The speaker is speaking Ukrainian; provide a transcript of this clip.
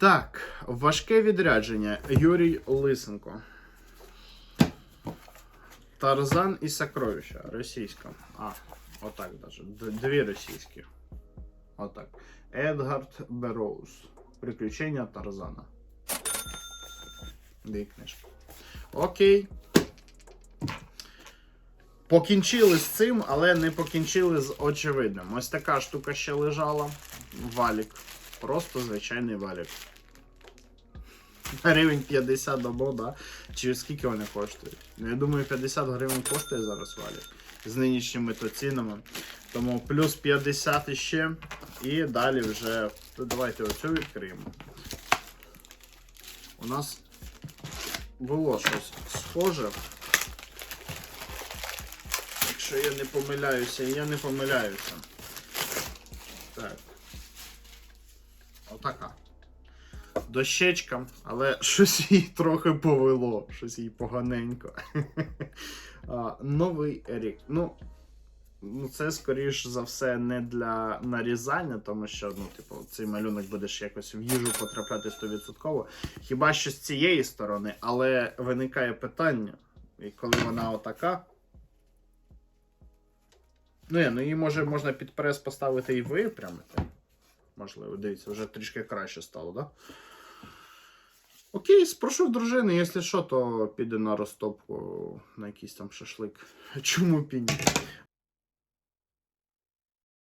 Так, важке відрядження. Юрій Лисенко. Тарзан і Сокровища. Російська. А, отак даже. Дві російські. Отак. Едгард Бероуз. Приключення Тарзана. Дві книжки. Окей. Покінчили з цим, але не покінчили з очевидним. Ось така штука ще лежала. Валік. Просто звичайний валік. Гривень 50 дамо, да? Чи скільки вони коштують? Ну, я думаю, 50 гривень коштує зараз валік. З нинішніми то цінами. Тому плюс 50 іще. І далі вже. Давайте оцю відкриємо. У нас було щось схоже. Якщо я не помиляюся, я не помиляюся. Так. Отака. Дощечка, але щось їй трохи повело, щось їй поганенько. новий рік. Ну, ну, це, скоріш за все, не для нарізання, тому що, ну, типу, цей малюнок будеш якось в їжу потрапляти 100%. Хіба що з цієї сторони, але виникає питання, і коли вона отака. Ну, ні, ну її може можна під прес поставити і випрямити. Можливо, дивіться, вже трішки краще стало, так? Да? Окей, спрошу дружини, якщо що, то піде на розтопку на якийсь там шашлик. Чому ні?